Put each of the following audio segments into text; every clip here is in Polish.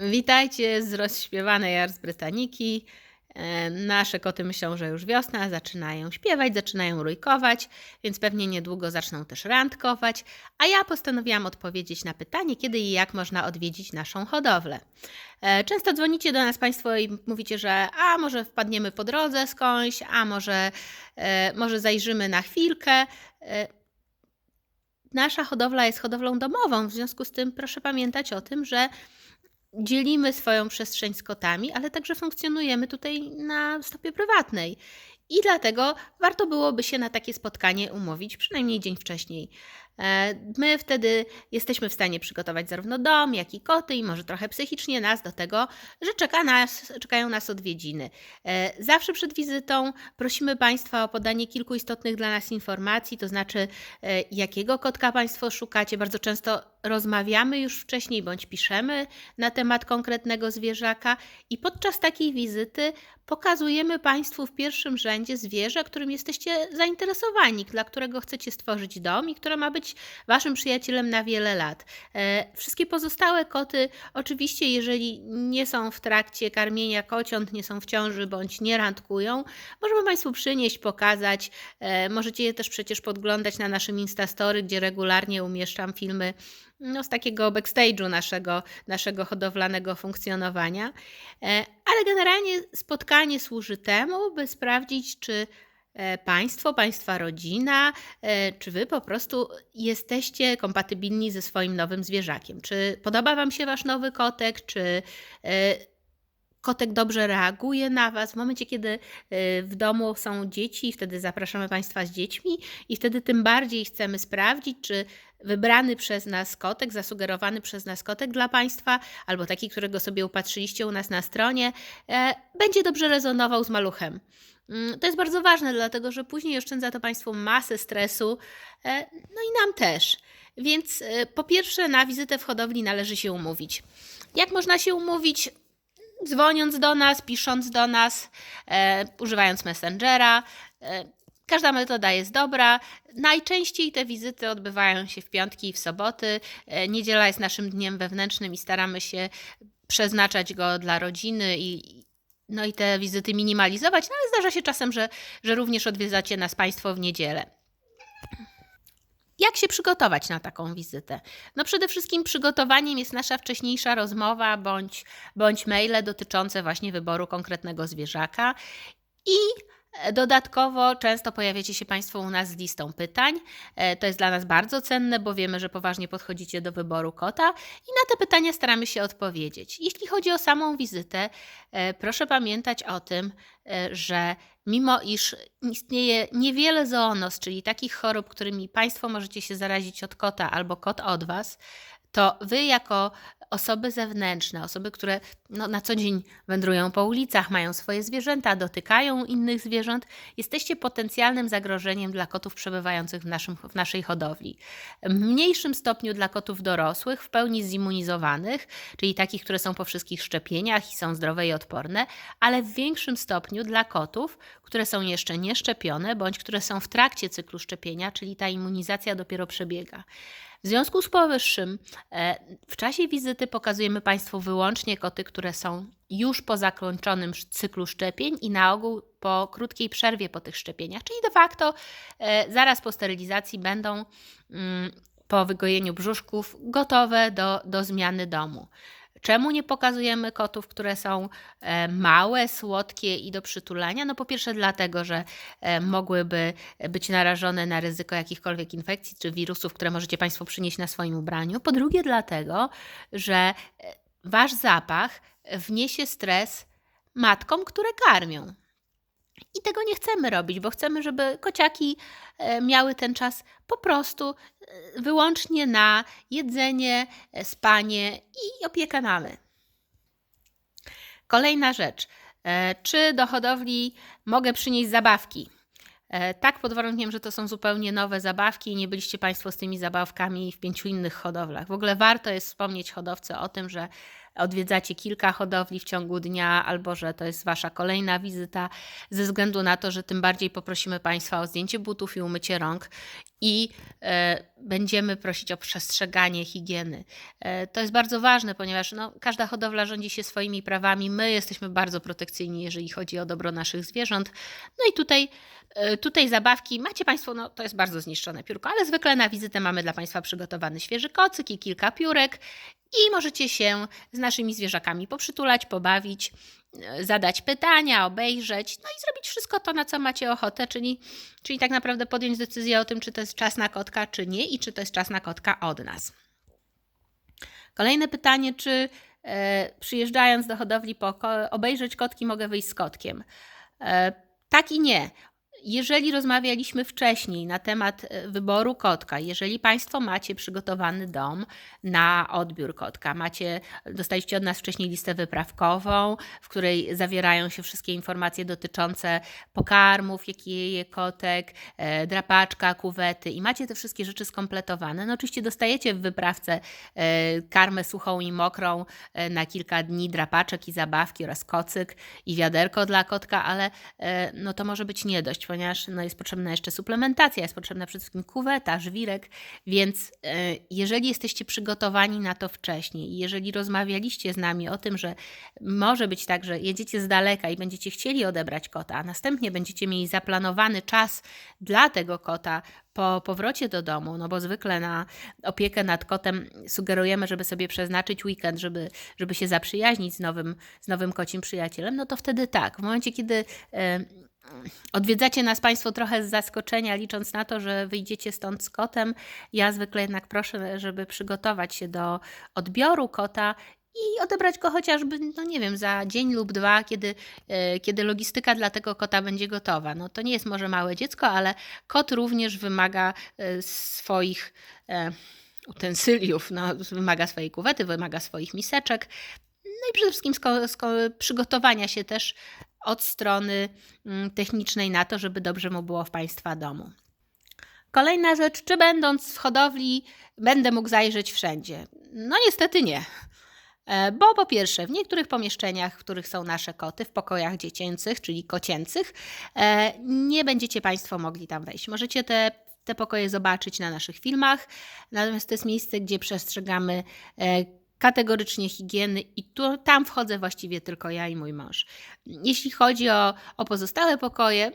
Witajcie z rozśpiewanej Ars Brytaniki. E, Nasze koty myślą, że już wiosna, zaczynają śpiewać, zaczynają rójkować, więc pewnie niedługo zaczną też randkować. A ja postanowiłam odpowiedzieć na pytanie, kiedy i jak można odwiedzić naszą hodowlę. E, Często dzwonicie do nas Państwo i mówicie, że a może wpadniemy po drodze skądś, a może, e, może zajrzymy na chwilkę. Nasza hodowla jest hodowlą domową, w związku z tym proszę pamiętać o tym, że dzielimy swoją przestrzeń z kotami, ale także funkcjonujemy tutaj na stopie prywatnej. I dlatego warto byłoby się na takie spotkanie umówić, przynajmniej dzień wcześniej. E, My wtedy jesteśmy w stanie przygotować zarówno dom, jak i koty, i może trochę psychicznie nas do tego, że czeka nas, czekają nas odwiedziny. E, Zawsze przed wizytą prosimy Państwa o podanie kilku istotnych dla nas informacji, to znaczy e, jakiego kotka Państwo szukacie. Bardzo często rozmawiamy już wcześniej bądź piszemy na temat konkretnego zwierzaka i podczas takiej wizyty pokazujemy Państwu w pierwszym rzędzie zwierzę, którym jesteście zainteresowani, dla którego chcecie stworzyć dom i które ma być Waszym przyjacielem na wiele lat. E, Wszystkie pozostałe koty, oczywiście, jeżeli nie są w trakcie karmienia kociąt, nie są w ciąży bądź nie randkują, możemy Państwu przynieść, pokazać. E, Możecie je też przecież podglądać na naszym Instastory, gdzie regularnie umieszczam filmy no, z takiego backstage'u naszego, naszego hodowlanego funkcjonowania. E, Ale generalnie spotkanie służy temu, by sprawdzić, czy e, Państwo, Państwa rodzina, e, czy Wy po prostu jesteście kompatybilni ze swoim nowym zwierzakiem. Czy podoba Wam się Wasz nowy kotek, czy kotek dobrze reaguje na Was. W momencie, kiedy e, w domu są dzieci, wtedy zapraszamy Państwa z dziećmi i wtedy tym bardziej chcemy sprawdzić, czy wybrany przez nas kotek, zasugerowany przez nas kotek dla Państwa, albo taki, którego sobie upatrzyliście u nas na stronie, e, będzie dobrze rezonował z maluchem. Mm, To jest bardzo ważne, dlatego że później oszczędza to Państwu masę stresu, e, no i nam też. Więc e, po pierwsze, na wizytę w hodowli należy się umówić. Jak można się umówić? Dzwoniąc do nas, pisząc do nas, e, używając Messengera. E, każda metoda jest dobra. Najczęściej te wizyty odbywają się w piątki i w soboty. E, Niedziela jest naszym dniem wewnętrznym i staramy się przeznaczać go dla rodziny i, no i te wizyty minimalizować, no ale zdarza się czasem, że, że również odwiedzacie nas Państwo w niedzielę. Jak się przygotować na taką wizytę? No przede wszystkim przygotowaniem jest nasza wcześniejsza rozmowa bądź, bądź maile dotyczące właśnie wyboru konkretnego zwierzaka i Dodatkowo często pojawiacie się Państwo u nas z listą pytań. E, To jest dla nas bardzo cenne, bo wiemy, że poważnie podchodzicie do wyboru kota i na te pytania staramy się odpowiedzieć. Jeśli chodzi o samą wizytę, e, proszę pamiętać o tym, e, że mimo iż istnieje niewiele zoonoz, czyli takich chorób, którymi Państwo możecie się zarazić od kota albo kot od Was, to Wy jako osoby zewnętrzne, osoby, które no, na co dzień wędrują po ulicach, mają swoje zwierzęta, dotykają innych zwierząt, jesteście potencjalnym zagrożeniem dla kotów przebywających w, naszym, w naszej hodowli. W mniejszym stopniu dla kotów dorosłych, w pełni zimmunizowanych, czyli takich, które są po wszystkich szczepieniach i są zdrowe i odporne, ale w większym stopniu dla kotów, które są jeszcze nieszczepione bądź które są w trakcie cyklu szczepienia, czyli ta immunizacja dopiero przebiega. W związku z powyższym, e, w czasie wizyty pokazujemy Państwu wyłącznie koty, które są już po zakończonym cyklu szczepień i na ogół po krótkiej przerwie po tych szczepieniach, czyli de facto e, zaraz po sterylizacji będą mm, po wygojeniu brzuszków gotowe do, do zmiany domu. Czemu nie pokazujemy kotów, które są e, małe, słodkie i do przytulania? No po pierwsze dlatego, że e, mogłyby być narażone na ryzyko jakichkolwiek infekcji czy wirusów, które możecie Państwo przynieść na swoim ubraniu. Po drugie dlatego, że e, Wasz zapach wniesie stres matkom, które karmią. I tego nie chcemy robić, bo chcemy, żeby kociaki miały ten czas po prostu wyłącznie na jedzenie, e, spanie i opiekę mamy. Kolejna rzecz. E, Czy do hodowli mogę przynieść zabawki? E, Tak, pod warunkiem, że to są zupełnie nowe zabawki i nie byliście Państwo z tymi zabawkami w pięciu innych hodowlach. W ogóle warto jest wspomnieć hodowcy o tym, że odwiedzacie kilka hodowli w ciągu dnia, albo że to jest Wasza kolejna wizyta, ze względu na to, że tym bardziej poprosimy Państwa o zdjęcie butów i umycie rąk i e, będziemy prosić o przestrzeganie higieny. E, to jest bardzo ważne, ponieważ no, każda hodowla rządzi się swoimi prawami. My jesteśmy bardzo protekcyjni, jeżeli chodzi o dobro naszych zwierząt. No i tutaj, e, tutaj zabawki macie Państwo, no to jest bardzo zniszczone piórko, ale zwykle na wizytę mamy dla Państwa przygotowany świeży kocyk i kilka piórek i możecie się z naszymi zwierzakami poprzytulać, pobawić, zadać pytania, obejrzeć, no i zrobić wszystko to, na co macie ochotę, czyli, czyli tak naprawdę podjąć decyzję o tym, czy to jest czas na kotka, czy nie i czy to jest czas na kotka od nas. Kolejne pytanie, czy e, przyjeżdżając do hodowli po obejrzeć kotki mogę wyjść z kotkiem? E, tak i nie. Jeżeli rozmawialiśmy wcześniej na temat e, wyboru kotka, jeżeli Państwo macie przygotowany dom na odbiór kotka, macie, dostaliście od nas wcześniej listę wyprawkową, w której zawierają się wszystkie informacje dotyczące pokarmów, jakie je kotek, e, drapaczka, kuwety i macie te wszystkie rzeczy skompletowane, no oczywiście dostajecie w wyprawce e, karmę suchą i mokrą na kilka dni, drapaczek i zabawki oraz kocyk i wiaderko dla kotka, ale no to może być nie dość, ponieważ no jest potrzebna jeszcze suplementacja, jest potrzebna przede wszystkim kuweta, żwirek, więc e, jeżeli jesteście przygotowani na to wcześniej jeżeli rozmawialiście z nami o tym, że może być tak, że jedziecie z daleka i będziecie chcieli odebrać kota, a następnie będziecie mieli zaplanowany czas dla tego kota po powrocie do domu, no bo zwykle na opiekę nad kotem sugerujemy, żeby sobie przeznaczyć weekend, żeby, żeby się zaprzyjaźnić z nowym, z nowym kocim przyjacielem, no to wtedy tak. W momencie, kiedy e, odwiedzacie nas Państwo trochę z zaskoczenia, licząc na to, że wyjdziecie stąd z kotem, ja zwykle jednak proszę, żeby przygotować się do odbioru kota i odebrać go chociażby, no nie wiem, za dzień lub dwa, kiedy, e, kiedy logistyka dla tego kota będzie gotowa. No to nie jest może małe dziecko, ale kot również wymaga e, swoich e, utensyliów, no, wymaga swojej kuwety, wymaga swoich miseczek. No i przede wszystkim przygotowania się też od strony mm, technicznej na to, żeby dobrze mu było w Państwa domu. Kolejna rzecz, czy będąc w hodowli będę mógł zajrzeć wszędzie? No niestety nie. E, Bo po pierwsze, w niektórych pomieszczeniach, w których są nasze koty, w pokojach dziecięcych, czyli kocięcych, e, nie będziecie Państwo mogli tam wejść. Możecie te, te pokoje zobaczyć na naszych filmach, natomiast to jest miejsce, gdzie przestrzegamy e, kategorycznie higieny i tu, tam wchodzę właściwie tylko ja i mój mąż. Jeśli chodzi o, o pozostałe pokoje,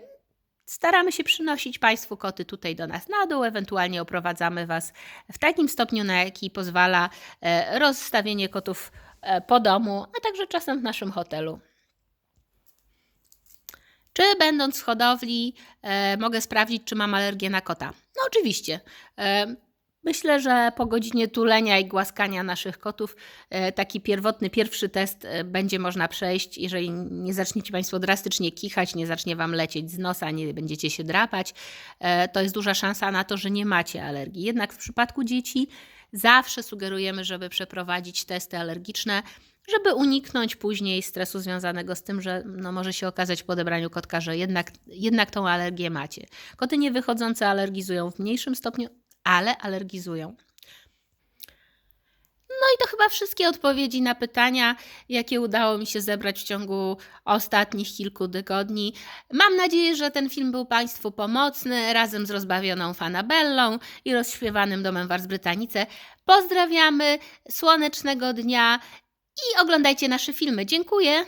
staramy się przynosić Państwu koty tutaj do nas na dół, ewentualnie oprowadzamy Was w takim stopniu, na jaki pozwala e, rozstawienie kotów e, po domu, a także czasem w naszym hotelu. Czy będąc w hodowli e, mogę sprawdzić, czy mam alergię na kota? No oczywiście. Myślę, że po godzinie tulenia i głaskania naszych kotów e, taki pierwotny, pierwszy test e, będzie można przejść. Jeżeli nie zaczniecie Państwo drastycznie kichać, nie zacznie Wam lecieć z nosa, nie będziecie się drapać, e, to jest duża szansa na to, że nie macie alergii. Jednak w przypadku dzieci zawsze sugerujemy, żeby przeprowadzić testy alergiczne, żeby uniknąć później stresu związanego z tym, że no, może się okazać po odebraniu kotka, że jednak, jednak tą alergię macie. Koty niewychodzące alergizują w mniejszym stopniu, ale alergizują. No i to chyba wszystkie odpowiedzi na pytania, jakie udało mi się zebrać w ciągu ostatnich kilku tygodni. Mam nadzieję, że ten film był Państwu pomocny razem z rozbawioną Fanabellą i rozśpiewanym domem Wars Brytanice. Pozdrawiamy, słonecznego dnia i oglądajcie nasze filmy. Dziękuję.